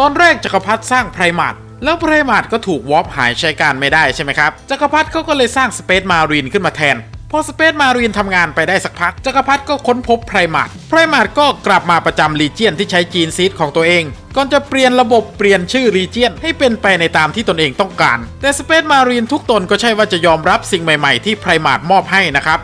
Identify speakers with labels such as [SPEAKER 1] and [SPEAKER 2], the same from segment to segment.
[SPEAKER 1] ตอนแรกจักรพรรดิสร้างไพรมาร์แล้วไพรมาร์ก็ถูกวอปหายใช้การไม่ได้ใช่ไหมครับจักรพรรดิเขาก็เลยสร้างสเปซมารีนขึ้นมาแทนพอสเปซมารีนทำงานไปได้สักพักจักรพรรดิก็ค้นพบไพรมาร์ไพรมาร์ก็กลับมาประจำลีเจียนที่ใช้จีนซีดของตัวเอง ก่อนจะเปลี่ยนระบบเปลี่ยนชื่อรีเจียนให้เป็นไปในตามที่ตนเองต้องการ แต่สเปซมารีนทุกตนก็ใช่ว่าจะยอมรับสิ่งใหม่ๆ ที่ไพรมาร์มอบให้นะครับ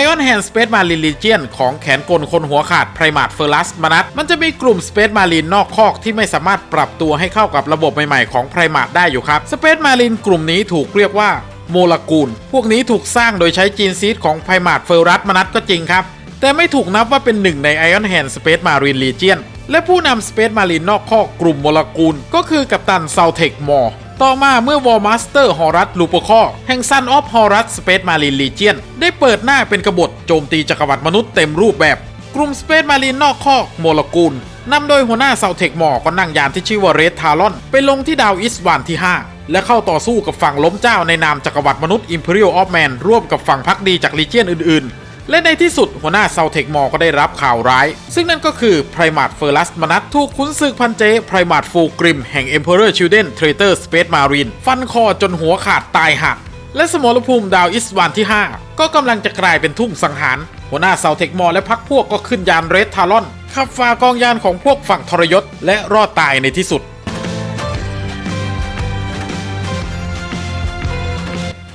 [SPEAKER 1] Ion Hand Space Marine Legion ของแขนกลคนหัวขาดไพรมา t เฟอร์ลัสมานัทมันจะมีกลุ่ม Space Marine นอกคอกที่ไม่สามารถปรับตัวให้เข้ากับระบบใหม่ๆของไพรมา t ได้อยู่ครับ Space Marine กลุ่มนี้ถูกเรียกว่าโมเลกูลพวกนี้ถูกสร้างโดยใช้จีนซีดของไพรมา t เฟอร์ลัสมานัทก็จริงครับ แต่ไม่ถูกนับว่าเป็นหนึ่งใน Ion Hand Space Marine Legion และผู้นำ Space Marine นอกคอกกลุ่มโมเลกูลก็คือกัปตันเซาเทคมอร์ ต่อมาเมื่อวอร์มาสเตอร์ฮอรัสลูปคอแห่งซันออฟฮอรัสสเปซมารีนลีเจียนได้เปิดหน้าเป็นกบฏโจมตีจักรวรรดิมนุษย์เต็มรูปแบบ กลุ่มสเปซมารีนนอกคอกโมลกูลนำโดยหัวหน้าเซาเทคมอร์ก็นั่งยานที่ชื่อว่าเรดทารอน ไปลงที่ดาวอิสวานที่ 5 และเข้าต่อสู้กับฝั่งล้มเจ้าในนามจักรวรรดิมนุษย์อิมพีเรียลออฟแมนร่วมกับฝั่งพักดีจากลีเจียนอื่นๆ และในที่สุดหัวหน้าเซาเทคมอร์ก็ได้รับข่าวร้าย ซึ่งนั่นก็คือไพรมาร์เฟอร์ลัสมนัทถูกขุนศึกพันเจไพรมาร์ฟูกริมแห่ง Emperor Children Traitor Space Marine ฟันคอจนหัวขาดตายหัก และสมรภูมิดาวอิสวานที่ 5 ก็กำลังจะกลายเป็นทุ่งสังหาร หัวหน้าเซาเทคมอร์และพักพวกก็ขึ้นยานเรดทารอนขับฝ่ากองยานของพวกฝั่งทรยศและรอดตายในที่สุด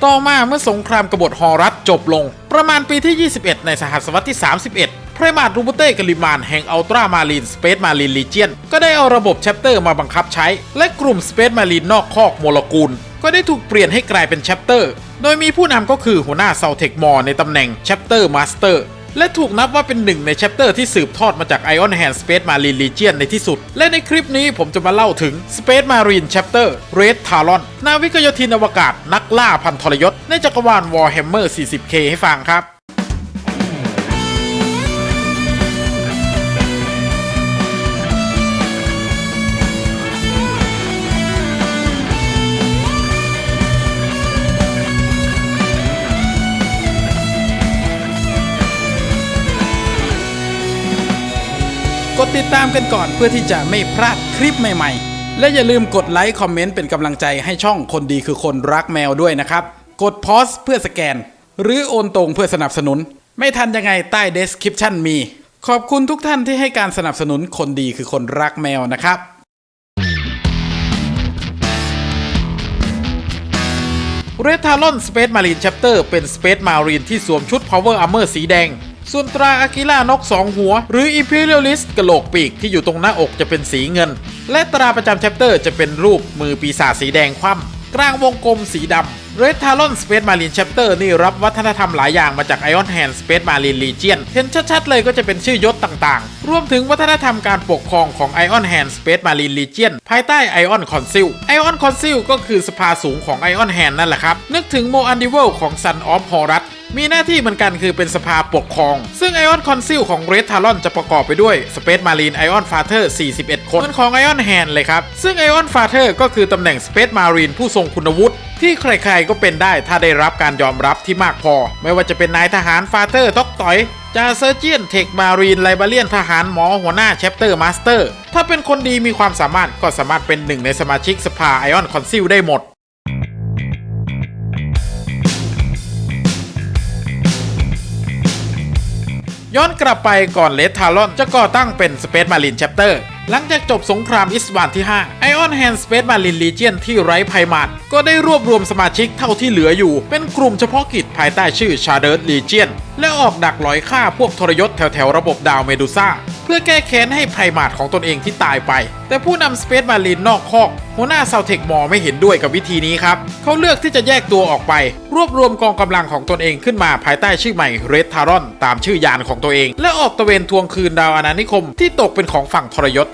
[SPEAKER 1] ต่อมาเมื่อสงครามกบฏฮอรัสจบลง ประมาณปีที่ 21 ในสหัสวรรษที่ 31 พระมาดรูโบเต้กลิมานแห่งอัลตรามารีนสเปซมารีนลีเจียนก็ได้เอาระบบแชปเตอร์มาบังคับใช้ และกลุ่มสเปซมารีนนอกคอกโมลกูลก็ได้ถูกเปลี่ยนให้กลายเป็นแชปเตอร์ โดยมีผู้นำก็คือหัวหน้าเซาเทคมอร์ในตำแหน่งแชปเตอร์มาสเตอร์ และถูกนับว่าเป็นหนึ่งในแชปเตอร์ที่สืบทอดมาจาก Ion Hand Space Marine Legion ในที่สุด และในคลิปนี้ผมจะมาเล่าถึง Space Marine Chapter Red Talon นาวิกโยธินอวกาศนักล่าพันทรยศในจักรวาล Warhammer 40K ให้ฟังครับ
[SPEAKER 2] ดติดตามกันก่อนเพื่อที่จะไม่พลาดคลิปใหม่ๆ และอย่าลืมกดไลค์คอมเมนต์เป็นกำลังใจให้ช่องคนดีคือคนรักแมวด้วยนะครับ กดพอสเพื่อสแกน หรือโอนตรงเพื่อสนับสนุน ไม่ทันยังไงใต้ description มี ขอบคุณทุกท่านที่ให้การสนับสนุนคนดีคือคนรักแมวนะครับ
[SPEAKER 1] เรดทารอนสเปซมารีนแชปเตอร์เป็นสเปซมารีนที่สวมชุด Power Armor สีแดง ส่วนตราอากิล่านกสองหัว หรือ Imperialist กระโหลกปีกที่อยู่ตรงหน้าอกจะเป็นสีเงิน และตราประจำแชปเตอร์จะเป็นรูปมือปีศาจสีแดงคว่ำกลางวงกลมสีดำ Red Talon Space Marine Chapter นี่รับวัฒนธรรมหลายอย่างมาจาก Ion Hand Space Marine Legion เห็นชัดๆเลยก็จะเป็นชื่อยศต่างๆ รวมถึงวัฒนธรรมการปกครองของ Ion Hand Space Marine Legion ภายใต้ Ion Council Ion Council ก็คือสภาสูงของ Ion Hand นั่นแหละครับ นึกถึง Mo a n d i v a l ของ Son of Horus มีหน้าที่เหมือนกันคือเป็นสภาปกครอง ซึ่ง Ion Council ของ Red Talon จะประกอบไปด้วย Space Marine Ion Father 41 คนเหมือนของ Ion Hand เลยครับ ซึ่ง Ion Father ก็คือตำแหน่ง Space Marine ผู้ทรงคุณวุฒิที่ใครๆก็เป็นได้ถ้าได้รับการยอมรับที่มากพอ ไม่ว่าจะเป็นนายทหารฟาเธอร์ท็อกต่อยจาเซอร์เจียนเทคมารีนไลบาเลียนทหารหมอหัวหน้าแชปเตอร์มาสเตอร์ถ้าเป็นคนดีมีความสามารถก็สามารถเป็นหนึ่งในสมาชิกสภาไอออนคอนซิลได้หมด ย้อนกลับไปก่อนเลดทารอนจะก่อตั้งเป็นสเปซมารินแชปเตอร์หลังจากจบสงครามอิสวานที่5 Ion Hand Space Marine Legion ที่ไร้ภัยมาดก็ได้รวบรวมสมาชิกเท่าที่เหลืออยู่ เป็นกลุ่มเฉพาะกิจภายใต้ชื่อชาเดิร์ดลีเจียนและออกดักลอยฆ่าพวกทรยศแถวแถวๆระบบดาวเมดูซ่า เพื่อแก้แค้นให้ไพรมาดของตนเองที่ตายไป แต่ผู้นำสเปซมารีนนอกคอก หัวหน้าซาเทคมอไม่เห็นด้วยกับวิธีนี้ครับ เขาเลือกที่จะแยกตัวออกไป รวบรวมกองกำลังของตนเองขึ้นมาภายใต้ชื่อใหม่เรดทารอนตามชื่อยานของตัวเอง และออกตะเวนทวงคืนดาวอาณานิคมที่ตกเป็นของฝั่งทรยศ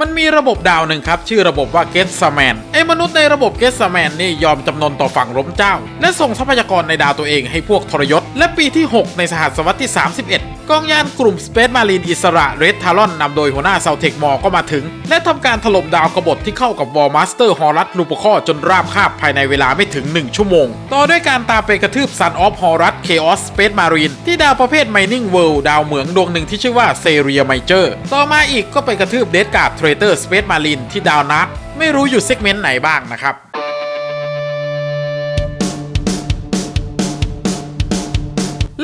[SPEAKER 1] มันมีระบบดาวหนึ่งครับ ชื่อระบบว่าเกสซาแมนไอ้มนุษย์ในระบบเกสซาแมนนี่ยอมจำนนต่อฝั่งล้มเจ้า และส่งทรัพยากรในดาวตัวเองให้พวกทรยศ และปีที่ 6 ในสหัสวรรษที่ 31 กองยานกลุ่ม Space Marine อิสระ Red Talon นำโดยหัวหน้าเซาเทคมอก็มาถึง และทำการถล่มดาวกบฏที่เข้ากับวอลมาสเตอร์ฮอรัสลูปคอจนราบคาบภายในเวลาไม่ถึง 1 ชั่วโมง ต่อด้วยการตามไปกระทืบ Sun of Horus Chaos Space Marine ที่ดาวประเภท Mining World ดาวเหมืองดวงหนึ่งที่ชื่อว่าเซเรียไมเจอร์ต่อมาอีกก็ไปกระทืบเดดการ์ดเทรเตอร์ Space Marine ที่ดาวนักไม่รู้อยู่เซกเมนต์ไหนบ้างนะครับ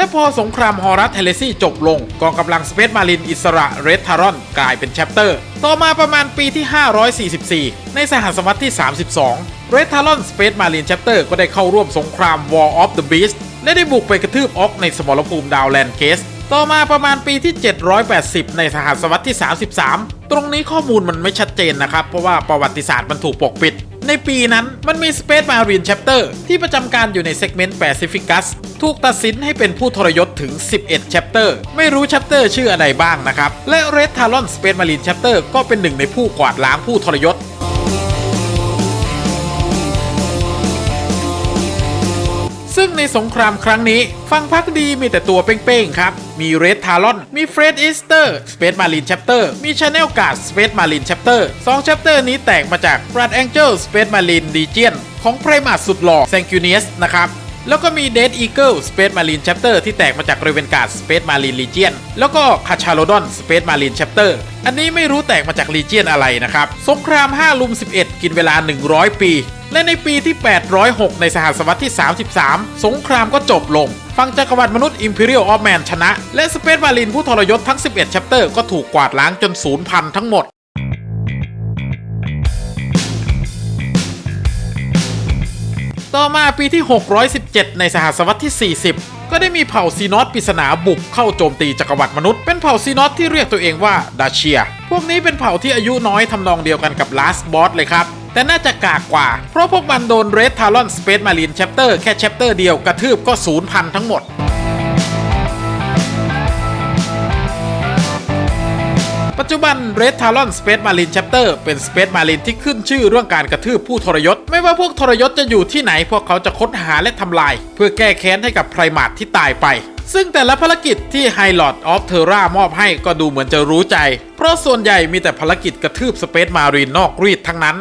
[SPEAKER 1] และพอสงครามฮอรัสเทเลซี่จบลง กองกำลังสเปซมารินอิสระเรดทารอนกลายเป็นแชปเตอร์ ต่อมาประมาณปีที่ 544 ในสหัสวรรษที่ 32 Red Talon Space Marine Chapter ก็ได้เข้าร่วมสงคราม War of the Beast และได้บุกไปกระทืบออกในสมรภูมิดาวแลนเกสต่อมาประมาณปีที่ 780 ในสหัสวรรษที่ 33 ตรงนี้ข้อมูลมันไม่ชัดเจนนะครับ เพราะว่าประวัติศาสตร์มันถูกปกปิด ในปีนั้นมันมี Space Marine Chapter ที่ประจำการอยู่ในเซกเมนต์ Pacificus ถูกตัดสินให้เป็นผู้ทรยศถึง 11 Chapter ไม่รู้ Chapter ชื่ออะไรบ้างนะครับ และ Red Talon Space Marine Chapter ก็เป็นหนึ่งในผู้กวาดล้างผู้ทรยศซึ่งในสงครามครั้งนี้ ฟังพักดีมีแต่ตัวเป้งๆครับ มีเรดทารอน มีเฟรดอิสเตอร์สเปซมารินแชปเตอร์ มีชาแนลการ์ดสเปซมารินแชปเตอร์สองแชปเตอร์นี้แตกมาจากบรดแองเจิลสเปซมารินดีเจียนของไพรมาสุดหล่อแซงคิวเนียสนะครับ แล้วก็มี Dead Eagle Space Marine Chapter ที่แตกมาจาก r a v e n Guard Space Marine Legion แล้วก็ c a c h a l o d o n Space Marine Chapter อันนี้ไม่รู้แตกมาจาก Legion อะไรนะครับ สงคราม 5 ลุม 11 กินเวลา 100 ปี และในปีที่ 806 ในสหัสวรรษที่ 33 สงครามก็จบลงฝั่งจักรวรรดิมนุษย์ Imperial of Man ชนะ และ Space Marine ผู้ทรยศทั้ง 11 Chapter ก็ถูกกวาดล้างจนสูญพันทั้งหมด ต่อมาปีที่ 617 ในสหสวรรษที่ 40 ก็ได้มีเผ่าซีนอสปริศนาบุกเข้าโจมตีจักรวรรดิมนุษย์ เป็นเผ่าซีนอสที่เรียกตัวเองว่าดาเชีย พวกนี้เป็นเผ่าที่อายุน้อยทำนองเดียวกันกับลาสบอสเลยครับ แต่น่าจะกากกว่า เพราะพวกมันโดนเรดทารอนสเปซมารีนแชปเตอร์แค่แชปเตอร์เดียวกระทืบก็ศูนย์พันทั้งหมด ปัจจุบัน Red Talon Space Marine Chapter เป็น Space Marine ที่ขึ้นชื่อเรื่องการกระทืบผู้ทรยศ ไม่ว่าพวกทรยศจะอยู่ที่ไหนพวกเขาจะค้นหาและทำลาย เพื่อแก้แค้นให้กับไพรมาทที่ตายไปซึ่งแต่ละภารกิจที่ High Lord of Terra มอบให้ก็ดูเหมือนจะรู้ใจ เพราะส่วนใหญ่มีแต่ภารกิจกระทืบ Space Marine นอกรีดทั้งนั้น